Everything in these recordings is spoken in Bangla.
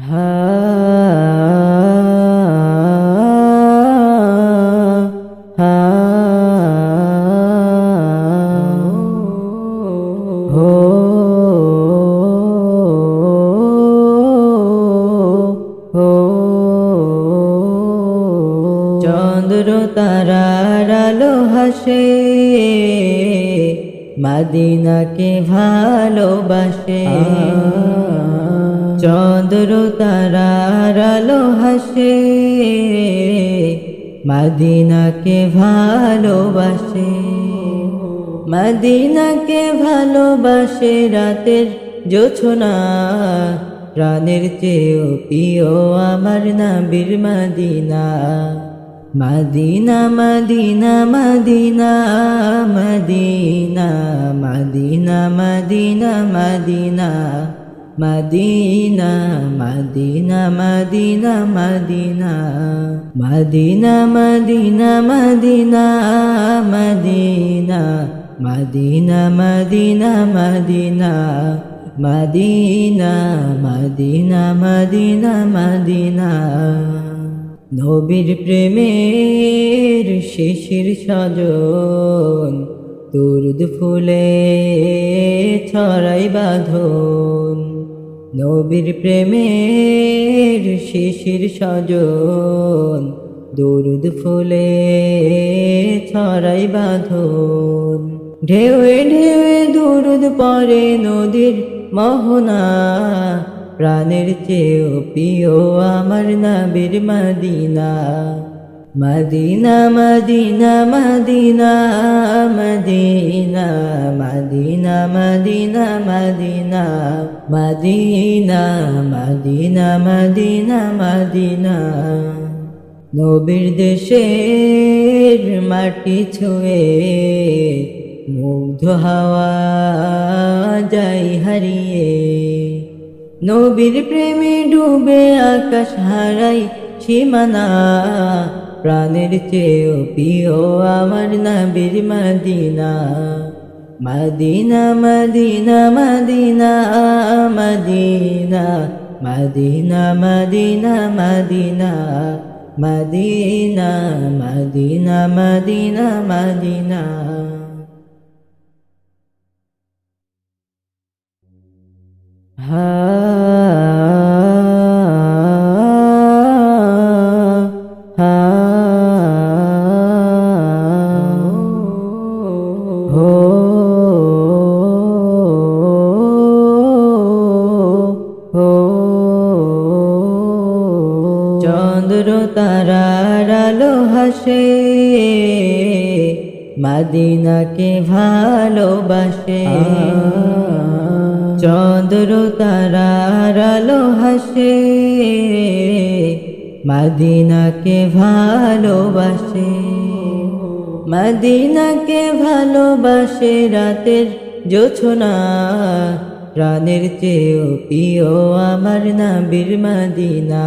চন্দ্র তারার আলো হাসে মাদিনাকে ভালোবাসে। চন্দ্র তারার হাসে, মাদিনাকে ভালোবাসে। মাদিনাকে ভালোবাসে রাতের জোছনা, প্রাণের চেয়েও প্রিয় আমার নাবির Medina. Medina Medina Medina Medina Medina Medina Medina. Medina Medina Medina Medina Medina Medina Medina Medina Medina Medina Medina Medina Medina Medina Madina নবীর প্রেমের শিশির সজন দুর্দ ফুলে ছড়াই বাঁধন নবীর প্রেমের শিশির সজন, দুর্দ ফুলে ছড়াই বাঁধন। ঢেউয়ে ঢেউয়ে দুরুদ পরে নদীর মোহনা, প্রাণের চেয়েও প্রিয় আমার নাবির Madina. Medina Medina Medina Medina Medina Medina Medina Medina Medina Medina Medina নবীর দেশের মাটি ছুঁয়ে মুগ্ধ হাওয়া যাই হারিয়ে নবীর প্রেমে ডুবে আকাশ হারাই সীমানা প্রাণের চেয়েও প্রিয় আমার নাবির Medina Medina Medina Medina Medina Medina Medina Medina Medina Medina Medina Madina চন্দ্র তারার আলো হাসে, মাদিনাকে ভালোবাসে। চন্দ্র তারার আলো হাসে, মাদিনাকে ভালোবাসে। মাদিনাকে ভালোবাসে রাতের জোছনা, প্রাণের চেয়েও প্রিয় আমার নাবির মাদিনা।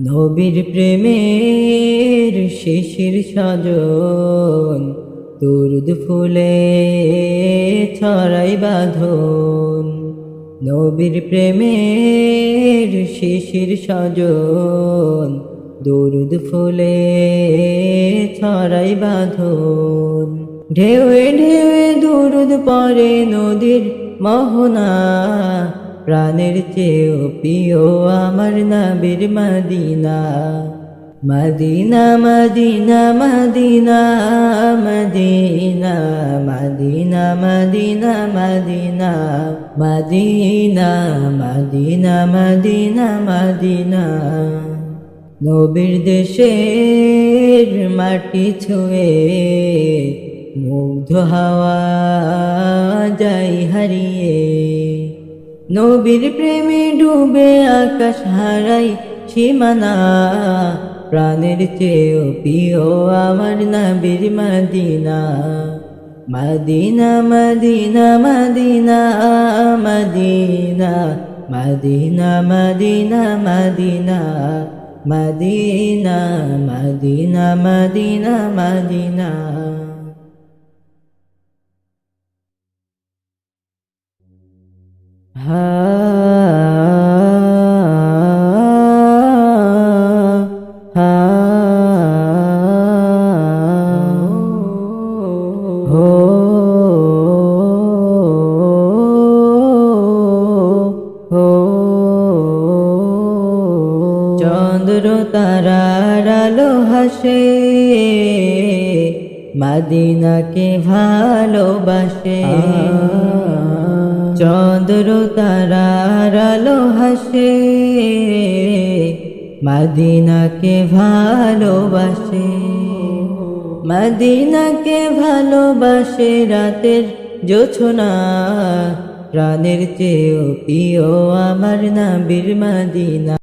নবীর প্রেমের শিশির সজন, দুর্দ ফুলে ছড়াই বাঁধন। নবীর প্রেমের শিশির সজন, দুরুদ ফুলে ছড়াই বাঁধন। ঢেউয়ে ঢেউয়ে দুরুদ পরে নদীর মোহনা প্রাণের চেয়েও প্রিয় আমার নাবির Medina Medina Medina Medina Medina Medina Medina Medina Medina Medina Medina Medina নবীর দেশের মাটি ছুঁয়ে মুগ্ধ হাওয়া যাই হারিয়ে নবীর প্রেমে ডুবে আকাশ হারাই সীমানা প্রাণের চেয়েও প্রিয় আমার নবীর Medina Medina Medina Medina Medina Medina Medina Medina Medina Medina Medina Medina চন্দ্র তারার আলো হাসে মাদিনাকে ভালোবাসে। চন্দ্র তারার আলো হাসে, মাদিনাকে ভালোবাসে। মদিনাকে ভালোবাসে রাতের জোছনা, প্রাণের চেয়েও প্রিয় আমার নাবির মদিনা।